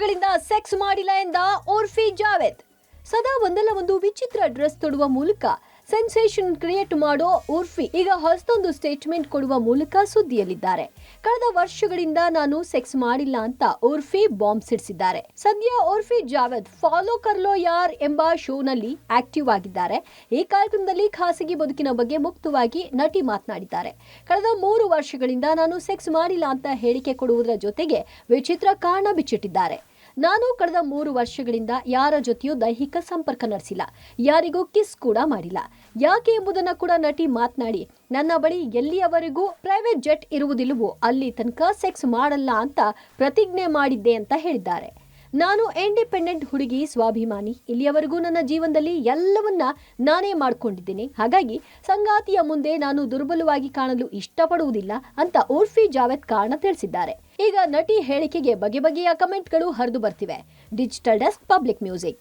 ವರ್ಷಗಳಿಂದ ಸೆಕ್ಸ್ ಮಾಡಿಲ್ಲ ಎಂದ ಓರ್ಫಿ ಜಾವೇದ್. ಸದಾ ಒಂದಲ್ಲ ಒಂದು ವಿಚಿತ್ರ ಡ್ರೆಸ್ ತೊಡುವ ಮೂಲಕ ಸೆನ್ಸೇಷನ್ ಕ್ರಿಯೇಟ್ ಮಾಡೋ ಉರ್ಫಿ ಈಗ ಹೊಸದೊಂದು ಸ್ಟೇಟ್ಮೆಂಟ್ ಕೊಡುವ ಮೂಲಕ ಸುದ್ದಿಯಲ್ಲಿದ್ದಾರೆ. ಕಳೆದ ವರ್ಷಗಳಿಂದ ನಾನು ಸೆಕ್ಸ್ ಮಾಡಿಲ್ಲ ಅಂತ ಉರ್ಫಿ ಬಾಂಬ್ ಸಿಡಿಸಿದ್ದಾರೆ. ಸದ್ಯ ಉರ್ಫಿ ಜಾವೇದ್ ಫಾಲೋ ಕರ್ಲೋ ಯಾರ್ ಎಂಬ ಶೋನಲ್ಲಿ ಆಕ್ಟಿವ್ ಆಗಿದ್ದಾರೆ. ಈ ಕಾರ್ಯಕ್ರಮದಲ್ಲಿ ಖಾಸಗಿ ಬದುಕಿನ ಬಗ್ಗೆ ಮುಕ್ತವಾಗಿ ನಟಿ ಮಾತನಾಡಿದ್ದಾರೆ. ಕಳೆದ ಮೂರು ವರ್ಷಗಳಿಂದ ನಾನು ಸೆಕ್ಸ್ ಮಾಡಿಲ್ಲ ಅಂತ ಹೇಳಿಕೆ ಕೊಡುವುದರ ಜೊತೆಗೆ ವಿಚಿತ್ರ ಕಾರಣ ಬಿಚ್ಚಿಟ್ಟಿದ್ದಾರೆ. ನಾನು ಕಳೆದ ಮೂರು ವರ್ಷಗಳಿಂದ ಯಾರ ಜೊತೆಯೂ ದೈಹಿಕ ಸಂಪರ್ಕ ನಡೆಸಿಲ್ಲ. ಯಾರಿಗೂ ಕಿಸ್ ಕೂಡ ಮಾಡಿಲ್ಲ. ಯಾಕೆ ಎಂಬುದನ್ನು ಕೂಡ ನಟಿ ಮಾತನಾಡಿ, ನನ್ನ ಬಳಿ ಎಲ್ಲಿಯವರೆಗೂ ಪ್ರೈವೇಟ್ ಜೆಟ್ ಇರುವುದಿಲ್ಲವೋ ಅಲ್ಲಿ ತನಕ ಸೆಕ್ಸ್ ಮಾಡಲ್ಲ ಅಂತ ಪ್ರತಿಜ್ಞೆ ಮಾಡಿದ್ದೆ ಅಂತ ಹೇಳಿದ್ದಾರೆ. ನಾನು ಇಂಡಿಪೆಂಡೆಂಟ್ ಹುಡುಗಿ, ಸ್ವಾಭಿಮಾನಿ. ಇಲ್ಲಿಯವರೆಗೂ ನನ್ನ ಜೀವನದಲ್ಲಿ ಎಲ್ಲವನ್ನ ನಾನೇ ಮಾಡಿಕೊಂಡಿದ್ದೇನೆ. ಹಾಗಾಗಿ ಸಂಗಾತಿಯ ಮುಂದೆ ನಾನು ದುರ್ಬಲವಾಗಿ ಕಾಣಲು ಇಷ್ಟಪಡುವುದಿಲ್ಲ ಅಂತ ಉರ್ಫಿ ಜಾವೇದ್ ಕಾರಣ ತಿಳಿಸಿದ್ದಾರೆ. ಈಗ ನಟಿ ಹೇಳಿಕೆಗೆ ಬಗೆ ಬಗೆಯ ಕಮೆಂಟ್ಗಳು ಹರಿದು ಬರ್ತಿವೆ. Digital desk, public music.